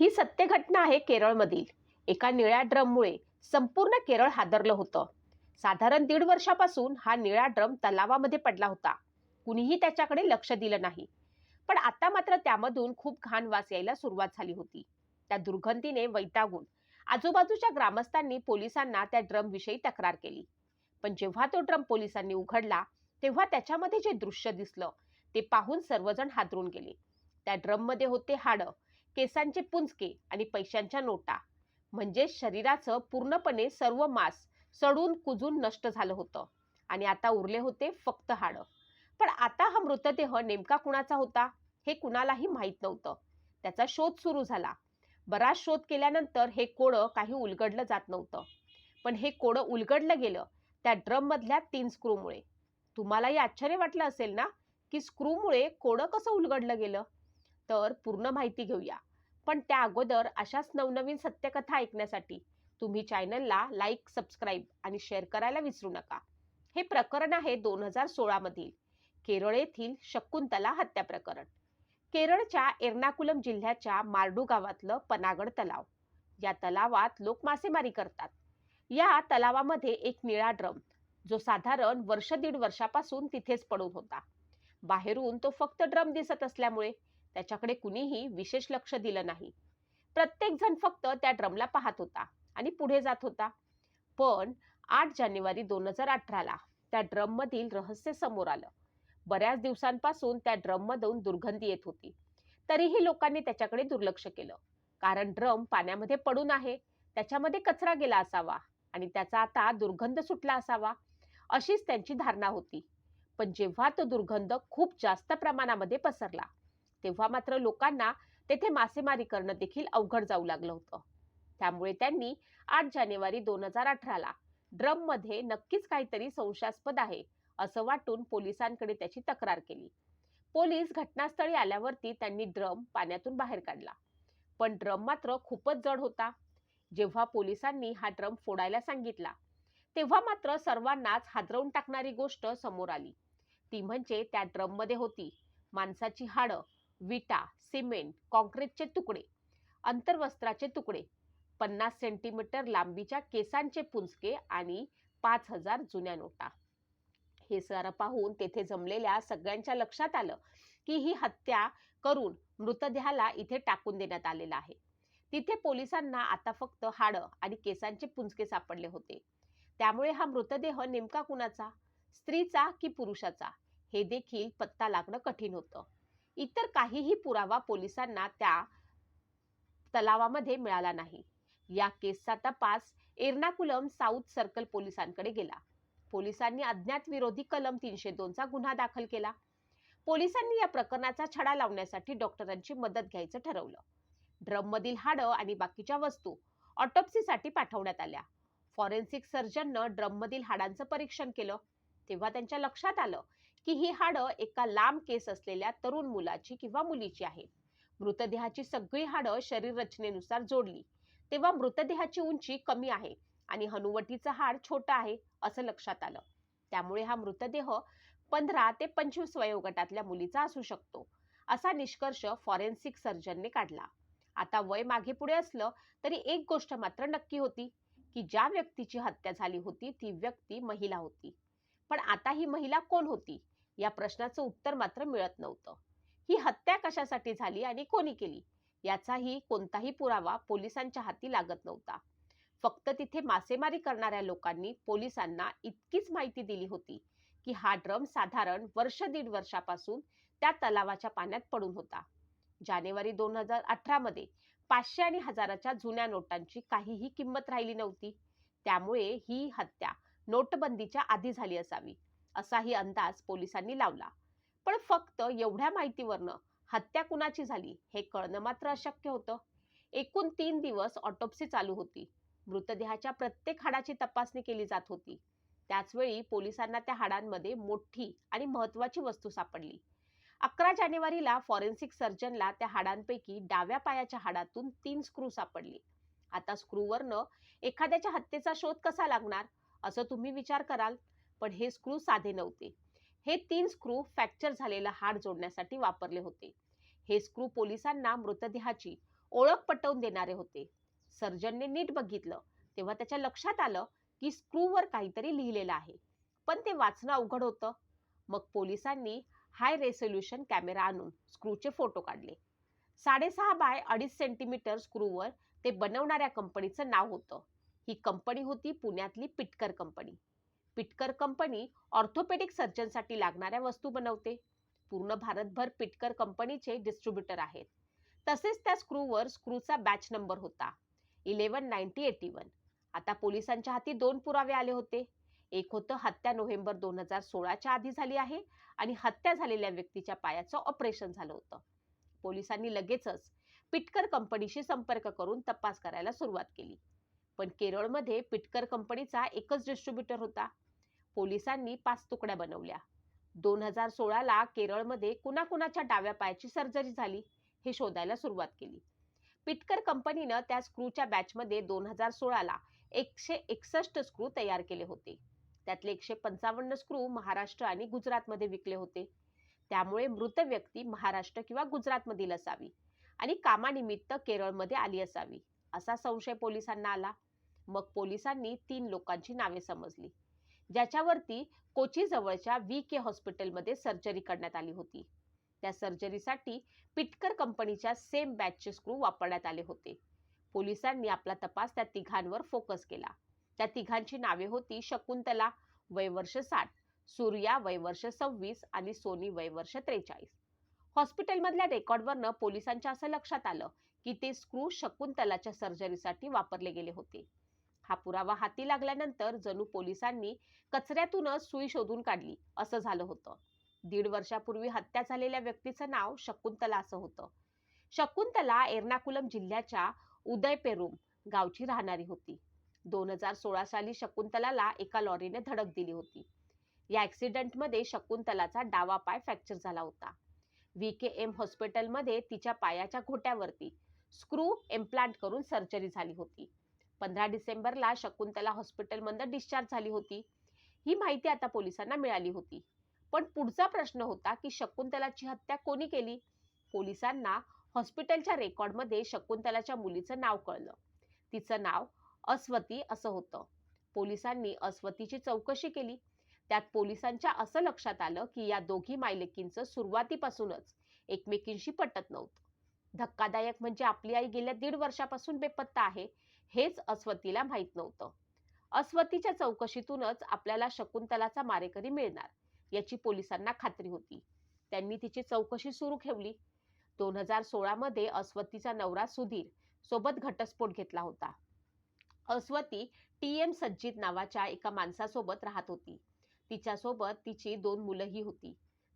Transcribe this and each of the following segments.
ही सत्य घटना आहे केरळमधील. एका निळ्या ड्रममुळे संपूर्ण केरळ हादरलं होतं. साधारण दीड वर्षापासून हा निळा ड्रम तलावामध्ये पडला होता. कुणीही त्याच्याकडे लक्ष दिलं नाही. पण आता मात्र त्यामधून खूप घाण वास यायला सुरुवात झाली होती. त्या दुर्गंधीने वैतागून आजूबाजूच्या ग्रामस्थांनी पोलिसांना त्या ड्रमविषयी तक्रार केली. पण जेव्हा तो ड्रम पोलिसांनी उघडला तेव्हा त्याच्यामध्ये जे दृश्य दिसलं ते पाहून सर्वजण हादरून गेले. त्या ड्रममध्ये होते हाडं. केसांचे पुंजके आणि पैशांच्या नोटा. म्हणजे शरीराचं पूर्णपणे सर्व मांस सडून कुजून नष्ट झालं होतं. आणि आता उरले होते फक्त हाडं. पण आता हा मृतदेह नेमका कुणाचा होता? हे कुणालाही माहीत नव्हतं. त्याचा शोध सुरू झाला. बराच शोध केल्यानंतर हे कोडं काही उलगडलं जात नव्हतं. पण हे कोडं उलगडलं गेलं त्या ड्रममधल्या तीन स्क्रूमुळे. तुम्हालाही आश्चर्य वाटलं असेल ना की स्क्रूमुळे कोडं कसं उलगडलं गेलं? तर पूर्ण माहिती घेऊया. पण त्या अगोदर अशाच नवनवीन सत्यकथा ऐकण्यासाठी तुम्ही चॅनलला लाईक सबस्क्राईब आणि शेअर करायला विसरू नका. हे प्रकरण आहे दोन हजार सोळामधील केरळ येथील शकुंतला हत्या प्रकरण. केरळच्या एर्नाकुलम जिल्ह्याच्या मार्डू गावातलं पनागड तलाव. या तलावात लोक मासेमारी करतात. या तलावामध्ये एक निळा ड्रम जो साधारण वर्ष दीड वर्षापासून तिथेच पडून होता. बाहेरून तो फक्त ड्रम दिसत असल्यामुळे त्याच्याकडे कुणीही विशेष लक्ष दिलं नाही. प्रत्येक जण फक्त त्या ड्रमला पाहत होता आणि पुढे जात होता. पण आठ जानेवारी दोन हजार अठराला त्या ड्रममधील रहस्य समोर आलं. बऱ्याच दिवसांपासून त्या ड्रममधून दुर्गंधी येत होती. तरीही लोकांनी त्याच्याकडे दुर्लक्ष केलं. कारण ड्रम पाण्यामध्ये पडून आहे. त्याच्यामध्ये कचरा गेला असावा आणि त्याचा आता दुर्गंध सुटला असावा अशीच त्यांची धारणा होती. पण जेव्हा तो दुर्गंध खूप जास्त प्रमाणामध्ये पसरला तेव्हा मात्र लोकांना तेथे मासेमारी करणं देखील अवघड जाऊ लागलं होतं. त्यामुळे त्यांनी आठ जानेवारी दोन हजार अठराला ड्रममध्ये नक्कीच काहीतरी संशयास्पद आहे असं वाटून पोलिसांकडे त्याची तक्रार केली. पोलीस घटनास्थळी आल्यावरती त्यांनी ड्रम पाण्यातून बाहेर काढला. पण ड्रम मात्र खूपच जड होता. जेव्हा पोलिसांनी हा ड्रम फोडायला सांगितला तेव्हा मात्र सर्वांनाच हादरवून टाकणारी गोष्ट समोर आली. ती म्हणजे त्या ड्रममध्ये होती माणसाची हाडं विटा सिमेंट कॉन्क्रीटचे तुकडे अंतर्वस्त्राचे तुकडे पन्नास सेंटीमीटर लांबीच्या केसांचे पुंजके आणि पाच हजार जुन्या नोटा. हे सारं पाहून तेथे जमलेल्या सगळ्यांच्या लक्षात आलं की ही हत्या करून मृतदेहाला इथे टाकून देण्यात आलेला आहे. तिथे पोलिसांना आता फक्त हाडं आणि केसांचे पुंजके सापडले होते. त्यामुळे हा मृतदेह नेमका कुणाचा? स्त्रीचा की पुरुषाचा? हे देखील पत्ता लागणं कठीण होतं. इतर काहीही पुरावा पोलिसांना त्या तलावामध्ये मिळाला नाही. या केसचा तपास एर्नाकुलम साऊथ सर्कल पोलिसांकडे गेला. पोलिसांनी अज्ञात विरोधी कलम तीनशे दोनचा गुन्हा दाखल केला. पोलिसांनी या प्रकरणाचा छडा लावण्यासाठी डॉक्टरांची मदत घ्यायचं ठरवलं. ड्रममधील हाडं आणि बाकीच्या वस्तू ऑटोप्सीसाठी पाठवण्यात आल्या. फॉरेन्सिक सर्जननं ड्रममधील हाडांचं परीक्षण केलं. तेव्हा त्यांच्या लक्षात आलं की ही हाडं एका लांब केस असलेल्या तरुण मुलाची किंवा मुलीची आहे मृतदेहाची सगळी हाडं शरीर रचनेनुसार जोडली. तेव्हा मृतदेहाची उंची कमी आहे आणि हनुवटीचं हाड छोटं आहे असं लक्षात आलं. त्यामुळे हा मृतदेह पंधरा ते पंचवीस वयोगटातल्या मुलीचा असू शकतो असा निष्कर्ष फॉरेन्सिक सर्जनने काढला. आता वय मागे पुढे असलं तरी एक गोष्ट मात्र नक्की होती की ज्या व्यक्तीची हत्या झाली होती ती व्यक्ती महिला होती. पण आता ही महिला कोण होती? या प्रश्नाचं उत्तर मात्र मिळत नव्हतं. ही हत्या कशासाठी झाली आणि कोणी केली? याचाही कोणताही पुरावा पोलिसांच्या हाती लागत नव्हता. फक्त तिथे मासेमारी करणाऱ्या लोकांनी पोलिसांना इतकीच माहिती दिली होती की हा ड्रम साधारण वर्ष दीड वर्षापासून त्या तलावाच्या पाण्यात पडून होता. जानेवारी दोन हजार अठरा मध्ये पाचशे आणि हजाराच्या जुन्या नोटांची काहीही किंमत राहिली नव्हती. त्यामुळे ही हत्या नोटबंदीच्या आधी झाली असावी. असाही अंदाज पोलिसांनी लावला. पण फक्त एवढ्या माहितीवरनं हत्या कुणाची झाली हे कळणं मात्र अशक्य होतं. एकूण तीन दिवस ऑटोप्सी चालू होती. मृतदेहाच्या प्रत्येक हाडाची तपासणी केली जात होती. त्याचवेळी पोलिसांना त्या हाडांमध्ये मोठी आणि महत्वाची वस्तू सापडली. अकरा जानेवारीला फॉरेन्सिक सर्जनला त्या हाडांपैकी डाव्या पायाच्या हाडातून तीन स्क्रू सापडले. आता स्क्रूवरनं एखाद्याच्या हत्येचा शोध कसा लागणार? असं तुम्ही विचार कराल? पण हे स्क्रू साधे नव्हते. हे तीन स्क्रू फ्रॅक्चर झालेला हाड जोडण्यासाठी वापरले होते. हे स्क्रू पोलिसांना मृतदेहाची ओळख पटवून देणारे होते. सर्जनने नीट बघितलं तेव्हा त्याच्या लक्षात आलं की स्क्रूवर काहीतरी लिहिलेलं आहे. पण ते वाचणं अवघड होतं. मग पोलिसांनी हाय रेसोल्युशन कॅमेरा आणून स्क्रूचे फोटो काढले. साडेसहा बाय अडीच सेंटीमीटर स्क्रूवर ते बनवणाऱ्या कंपनीचं नाव होतं. ही कंपनी होती पुण्यातली Pitkar company Pitkar company orthopedic सर्जनसाठी लागणाऱ्या वस्तू बनवते. पूर्ण भारतभर पिटकर कंपनीचे डिस्ट्रीब्युटर आहेत. तसेच त्या स्क्रूवर स्क्रूचा बॅच नंबर होता. Eleven ninety eighty one. आता पोलिसांच्या हाती दोन पुरावे आले होते. एक होतं हत्या नोव्हेंबर दोन हजार सोळाच्या आधी झाली आहे आणि हत्या झालेल्या व्यक्तीच्या पायाचं ऑपरेशन झालं होतं. पोलिसांनी लगेचच पिटकर कंपनीशी संपर्क करून तपास करायला सुरुवात केली. पण केरळमध्ये पिटकर कंपनीचा एकच डिस्ट्रीब्युटर होता. पोलिसांनी पाच तुकड्या बनवल्या. दोन हजार सोळाला केरळमध्ये कुणाकुणाच्या डाव्या पायाची सर्जरी झाली हे शोधायला सुरुवात केली. पिटकर कंपनीनं त्या स्क्रूच्या बॅचमध्ये दोन हजार सोळाला एकशे एकसष्ट स्क्रू तयार केले होते. त्यातले एकशे पंचावन्न स्क्रू महाराष्ट्र आणि गुजरातमध्ये विकले होते. त्यामुळे मृत व्यक्ती महाराष्ट्र किंवा गुजरातमधील असावी आणि कामानिमित्त केरळमध्ये आली असावी असा संशय पोलिसांना आला. मग पोलिसांनी तीन लोकांची नावे समजली. ज्याच्यावरती कोचीजवळच्या व्ही के हॉस्पिटलमध्ये सर्जरी करण्यात आली होती. त्या सर्जरीसाठी पिटकर कंपनीच्या सेम बॅचचे स्क्रू वापरण्यात आले होते. पोलिसांनी आपला तपास त्या तिघांवर फोकस केला. त्या तिघांची नावे होती शकुंतला वय वर्ष साठ सूर्या वय वर्ष सव्वीस आणि सोनी वय वर्ष त्रेचाळीस. हॉस्पिटलमधल्या रेकॉर्डवरनं पोलिसांच्या असं लक्षात आलं की ते स्क्रू शकुंतलाच्या सर्जरीसाठी वापरले गेले होते. हा पुरावा हाती लागल्यानंतर जणू पोलिसांनी कचऱ्यातूनच सुई शोधून काढली असं झालं होतं. दीड वर्षापूर्वी हत्या झालेल्या व्यक्तीचं नाव शकुंतला असं होतं. शकुंतला एर्नाकुलम जिल्ह्याच्या उदयपेरूम गावची राहणारी होती. दोन हजार सोळा साली शकुंतलाला एका लॉरीने धडक दिली होती. या ऍक्सिडेंटमध्ये शकुंतलाचा डावा पाय फ्रॅक्चर झाला होता. व्ही के एम हॉस्पिटलमध्ये तिच्या पायाच्या घोट्यावरती स्क्रू एम्प्लांट करून सर्जरी झाली होती. पंधरा डिसेंबरला शकुंतला हॉस्पिटलमधून डिस्चार्ज झाली होती. ही माहिती आता पोलिसांना मिळाली होती. पण पुढचा प्रश्न होता की शकुंतलाची हत्या कोणी केली? पोलिसांना हॉस्पिटलच्या रेकॉर्डमध्ये शकुंतलाच्या मुलीचं नाव कळलं. तिचं नाव अस्वती असं होतं. पोलिसांनी अस्वतीची चौकशी केली. त्यात पोलिसांच्या असं लक्षात आलं की या दोघी मायलेकींचं सुरुवातीपासूनच एकमेकींशी पटत नव्हतं. धक्कादायक म्हणजे आपली आई गेल्या दीड वर्षापासून बेपत्ता आहे. हेच अस्वतीला माहीत नव्हतं. अस्वतीच्या चौकशीतूनच आपल्याला शकुंतलाचा मारेकरी मिळणार याची पोलिसांना खात्री होती. त्यांनी तिची चौकशी सुरू ठेवली. दोन हजार सोळा मध्ये अस्वतीचा नवरा सुधीर सोबत घटस्फोट घेतला होता. अस्वती टी एम सज्जित नावाच्या एका माणसासोबत राहत होती. तिच्यासोबत तिची दोन मुलंही होती.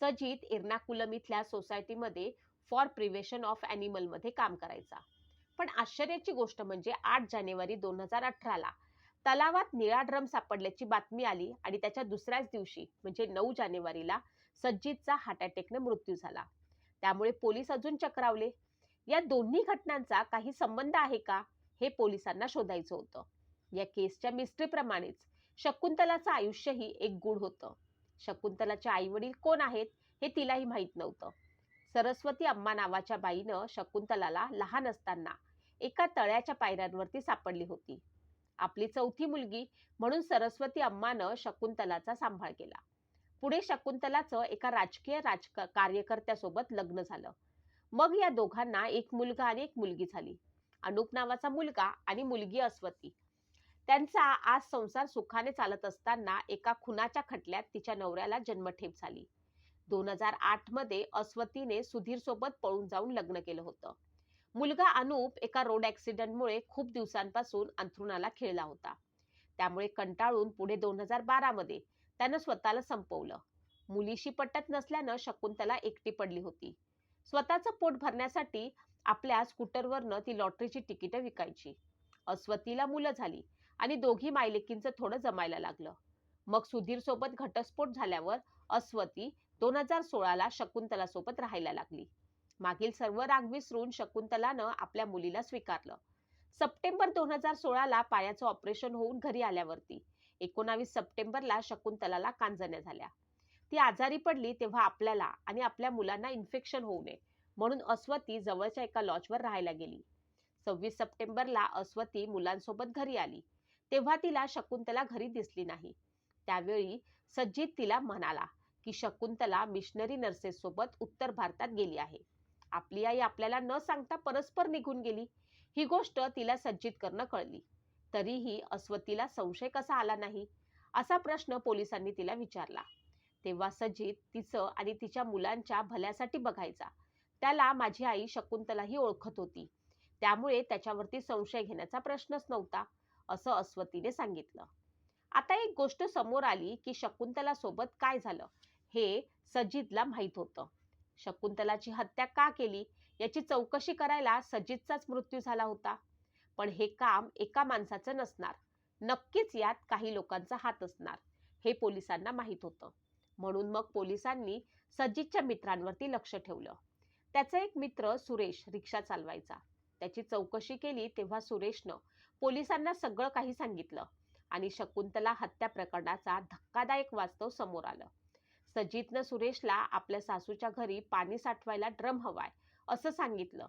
सजित एर्नाकुलम इथल्या सोसायटीमध्ये फॉर प्रिव्हेशन ऑफ अॅनिमलमध्ये काम करायचा. पण आश्चर्याची गोष्ट म्हणजे आठ जानेवारी दोन हजार अठराला तलावात निळा ड्रम सापडल्याची बातमी आली आणि त्याच्या दुसऱ्याच दिवशी म्हणजे नऊ जानेवारीला सज्जितचा हार्ट अटॅकने मृत्यू झाला. त्यामुळे पोलीस अजून चक्रावले. या दोन्ही घटनांचा काही संबंध आहे का? हे पोलिसांना शोधायचं होतं. या केसच्या मिस्ट्रीप्रमाणेच शकुंतलाचं आयुष्यही एक गुढ होतं. शकुंतलाचे आई वडील कोण आहेत हे तिलाही माहीत नव्हतं. सरस्वती अम्मा नावाच्या बाईनं शकुंतलाला लहान असताना एका तळ्याच्या पायऱ्यांवरती सापडली होती. आपली चौथी मुलगी म्हणून सरस्वती अम्मानं शकुंतलाचा सांभाळ केला. पुढे शकुंतलाचं एका राजकीय राज कार्यकर्त्यासोबत लग्न झालं. मग या दोघांना एक मुलगा आणि एक मुलगी झाली. अनुप नावाचा मुलगा आणि मुलगी अस्वती. त्यांचा आज संसार सुखाने चालत असताना एका खुनाच्या खटल्यात तिच्या नवऱ्याला जन्मठेप झाली. दोन हजार आठमध्ये अस्वतीने सुधीर सोबत पळून जाऊन लग्न केलं होतं. मुलगा अनुप एका रोड ऍक्सिडेंटमुळे खूप दिवसांपासून अंथरुणाला खेळला होता. त्यामुळे कंटाळून पुढे दोन हजार बारा मध्ये त्यानं स्वतःला संपवलं. मुलीशी पटत नसल्यानं शकुंतला एकटी पडली होती. स्वतःचं पोट भरण्यासाठी आपल्या स्कूटरवरनं ती लॉटरीची तिकीटं विकायची. अस्वतीला मुलं झाली आणि दोघी मायलेकींचं थोडं जमायला लागलं. मग सुधीर सोबत घटस्फोट झाल्यावर अस्वती दोन हजार सोळाला शकुंतला सोबत राहायला लागली. मागील सर्व राग विसरून शकुंतलानं आपल्या मुलीला स्वीकारलं. सप्टेंबर दोन हजार सोळाला पायाचं ऑपरेशन होऊन घरी आल्यावरती एकोणावीस सप्टेंबरला शकुंतलाला कांजण्या झाल्या. ती आजारी पडली तेव्हा आपल्याला आणि आपल्या मुलांना इन्फेक्शन होऊ नये म्हणून अस्वती जवळच्या एका लॉजवर राहायला गेली. सव्वीस सप्टेंबरला अस्वती मुलांसोबत घरी आली. तेव्हा तिला शकुंतला घरी दिसली नाही. त्यावेळी सज्जित तिला म्हणाला की शकुंतला मिशनरी नर्सेस सोबत उत्तर भारतात गेली आहे. आपली आई आपल्याला न सांगता परस्पर निघून गेली. ही गोष्ट तिला सज्जित करणं कळली. तरीही अस्वतीला संशय कसा आला नाही? असा प्रश्न पोलिसांनी तिला विचारला. तेव्हा सज्जित तिचं आणि तिच्या मुलांच्या भल्यासाठी बघायचा. त्याला माझी आई शकुंतलाही ओळखत होती. त्यामुळे त्याच्यावरती संशय घेण्याचा प्रश्नच नव्हता असं अस्वतीने सांगितलं. आता एक गोष्ट समोर आली की शकुंतला सोबत काय झालं? हे सजितला माहीत होतं. शकुंतलाची हत्या का केली? याची चौकशी करायला सजितचाच मृत्यू झाला होता. पण हे काम एका माणसाचं नसणार. नक्कीच यात काही लोकांचा हात असणार हे पोलिसांना माहीत होतं. म्हणून मग पोलिसांनी सजितच्या मित्रांवरती लक्ष ठेवलं. त्याचा एक मित्र सुरेश रिक्षा चालवायचा. त्याची चौकशी केली तेव्हा सुरेशनं पोलिसांना सगळं काही सांगितलं आणि शकुंतला हत्या प्रकरणाचा धक्कादायक वास्तव समोर आलं. सजितनं सुरेशला आपल्या सासूच्या घरी पाणी साठवायला ड्रम हवाय असं सांगितलं.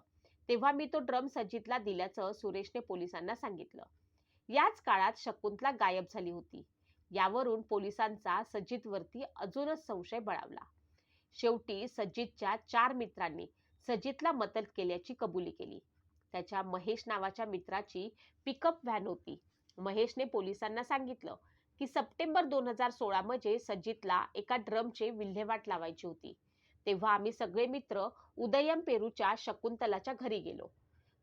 तेव्हा मी तो ड्रम सजितला दिल्याचं सुरेशने पोलिसांना सांगितलं. याच काळात शकुंतला गायब झाली होती. यावरून पोलिसांचा सजितवरती अजूनच संशय बळावला. शेवटी सजितच्या चार मित्रांनी सजितला मदत केल्याची कबुली केली. त्याच्या महेश नावाच्या मित्राची पिकअप व्हॅन होती. महेशने पोलिसांना सांगितलं की सप्टेंबर दोन हजार सोळा मध्ये सजितला एका ड्रमचे विल्हेवाट लावायची होती. तेव्हा आम्ही सगळे मित्र उदयम पेरूच्या शकुंतलाच्या घरी गेलो.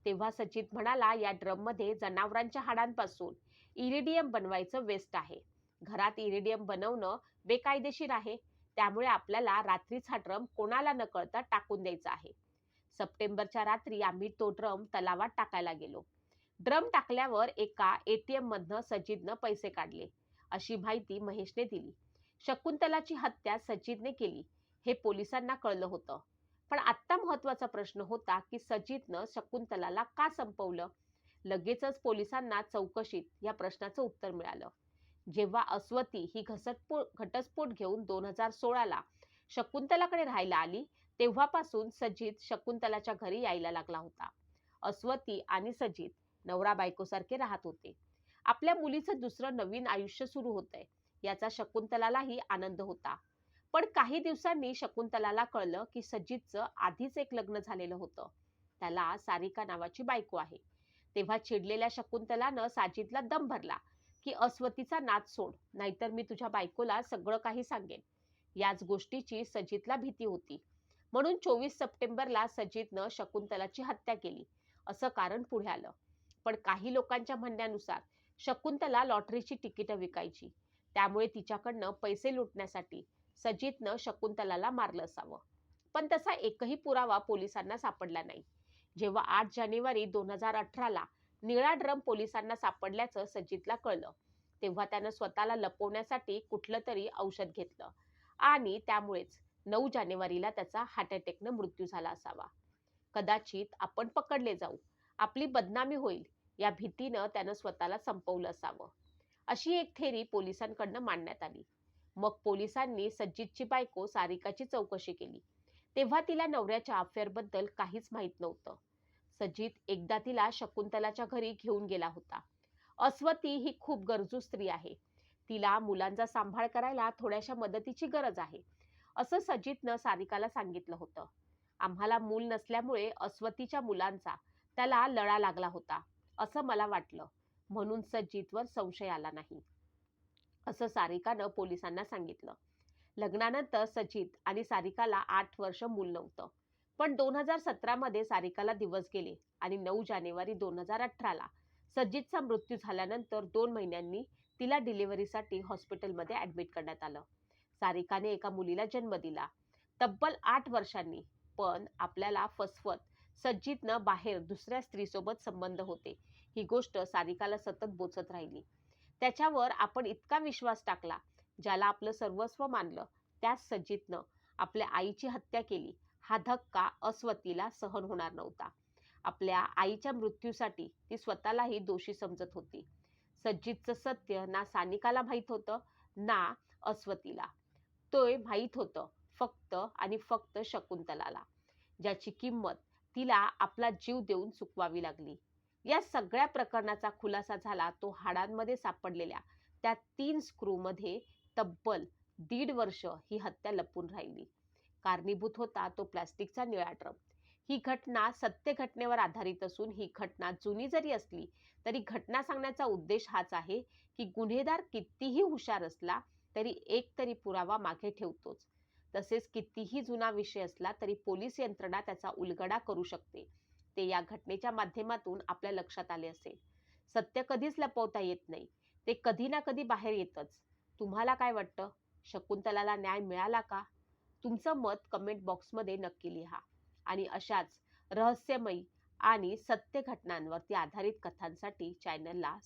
तेव्हा सजित म्हणाला या ड्रममध्ये जनावरांच्या हाडांपासून इरिडियम बनवायचं वेस्ट आहे. घरात इरिडियम बनवणं बेकायदेशीर आहे. त्यामुळे आपल्याला रात्रीच हा ड्रम कोणाला न कळता टाकून द्यायचा आहे. सप्टेंबरच्या रात्री आम्ही तो ड्रम तलावात टाकायला गेलो. ड्रम टाकल्यावर एका एटीएम मधनं सजितनं पैसे काढले. अशी माहिती महेशने दिली. शकुंतलाची हत्या सजितने केली हे पोलिसांना कळलं होतं. पण आत्ता महत्त्वाचा प्रश्न होता की सजितनं शकुंतलाला का संपवलं? लगेचच पोलिसांना चौकशीत या प्रश्नाचं उत्तर मिळालं. जेव्हा अस्वती ही घसटपूट घटस्फोट घेऊन दोन हजार सोळाला शकुंतलाकडे राहायला आली तेव्हापासून सजित शकुंतलाच्या घरी यायला लागला होता. अस्वती आणि सजित नवरा बायकोसारखे राहत होते. आपल्या मुलीचं दुसरं नवीन आयुष्य सुरू होतंय. याचा शकुंतलालाही आनंद होता. पण काही दिवसांनी शकुंतलाला कळलं की सजितचं आधीच एक लग्न झालेलं होतं. त्याला सारिका नावाची बायको आहे. तेव्हा चिडलेल्या शकुंतलानं साजिदला दम भरला की अस्वतीचा नाद सोड नाहीतर मी तुझ्या बायकोला सगळं काही सांगेन. याच गोष्टीची सजितला भीती होती. म्हणून चोवीस सप्टेंबरला सजितनं शकुंतलाची हत्या केली असं कारण पुढे आलं. पण काही लोकांच्या म्हणण्यानुसार शकुंतला लॉटरीची तिकीटं विकायची. त्यामुळे तिच्याकडनं पैसे लुटण्यासाठी सजितनं शकुंतलाला मारलं असावं. पण तसा एकही पुरावा पोलिसांना सापडला नाही. जेव्हा आठ जानेवारी दोन हजार अठराला निळा ड्रम पोलिसांना सापडल्याचं सजितला कळलं तेव्हा त्यानं स्वतःला लपवण्यासाठी कुठलं तरी औषध घेतलं आणि त्यामुळेच नऊ जानेवारीला त्याचा हार्ट अटॅकनं मृत्यू झाला असावा. कदाचित आपण पकडले जाऊ. आपली बदनामी होईल. या भीतीनं त्यानं स्वतःला संपवलं असावं. अशी एक थेरी पोलिसांकडनं मांडण्यात आली. मग पोलिसांनी सज्जितची बायको सारिकाची चौकशी केली. तेव्हा तिला नवऱ्याच्या अफेअरबद्दल काहीच माहीत नव्हतं. सज्जित एकदा तिला शकुंतलाच्या घरी घेऊन गेला होता. अस्वती ही खूप गरजू स्त्री आहे. तिला मुलांचा सांभाळ करायला थोड्याशा मदतीची गरज आहे असं सजितनं सारिकाला सांगितलं होतं. आम्हाला मूल नसल्यामुळे अस्वतीच्या मुलांचा त्याला लळा लागला होता. असं मला वाटलं. म्हणून सज्जितवर संशय आला नाही. असं सारिकानं पोलिसांना सांगितलं. लग्नानंतर सजित आणि सारिकाला आठ वर्ष मूल नव्हतं. पण दोन हजार सतरामध्ये सारिकाला दिवस गेले आणि नऊ जानेवारी दोन हजार अठराला सज्जितचा मृत्यू झाल्यानंतर दोन महिन्यांनी तिला डिलिव्हरीसाठी हॉस्पिटलमध्ये ऍडमिट करण्यात आलं. सारिकाने एका मुलीला जन्म दिला. तब्बल आठ वर्षांनी. पण आपल्याला फसवत सज्जितनं बाहेर दुसऱ्या स्त्रीसोबत संबंध होते. ही गोष्ट सारिकाला सतत बोचत राहिली. त्याच्यावर आपण इतका विश्वास टाकला ज्याला आपलं सर्वस्व मानलं. त्याच सज्जितनं आपल्या आईची हत्या केली. हा धक्का अस्वतीला सहन होणार नव्हता. आपल्या आईच्या मृत्यूसाठी ती स्वतःलाही दोषी समजत होती. सज्जितचं सत्य ना सानिकाला माहीत होतं ना अस्वतीला. तोय माहीत होतं फक्त आणि फक्त शकुंतलाला. ज्याची किंमत तिला आपला जीव देऊन चुकवावी लागली. या सगळ्या प्रकरणाचा खुलासा झाला तो हाडांमध्ये सापडलेल्या त्या तीन स्क्रूमध्ये तब्बल दीड वर्ष ही हत्या लपून राहिली. कारणीभूत होता तो प्लास्टिकचा निळा ड्रम ही घटना सत्य घटनेवर आधारित असून ही घटना जुनी जरी असली तरी घटना सांगण्याचा उद्देश हाच आहे की गुन्हेगार कितीही हुशार असला तरी एक तरी पुरावा मागे ठेवतोच. तसेच कितीही जुना विषय असला तरी पोलीस यंत्रणा त्याचा उलगडा करू शकते. ते या घटनेच्या माध्यमातून आपल्या लक्षात आले असेल. सत्य कधीच लपवता येत नाही. ते कधी ना कधी बाहेर येतच. तुम्हाला काय वाटतं? शकुंतलाला न्याय मिळाला का? तुमचं मत कमेंट बॉक्समध्ये नक्की लिहा. आणि अशाच रहस्यमयी आणि सत्य घटनांवरती आधारित कथांसाठी चॅनलला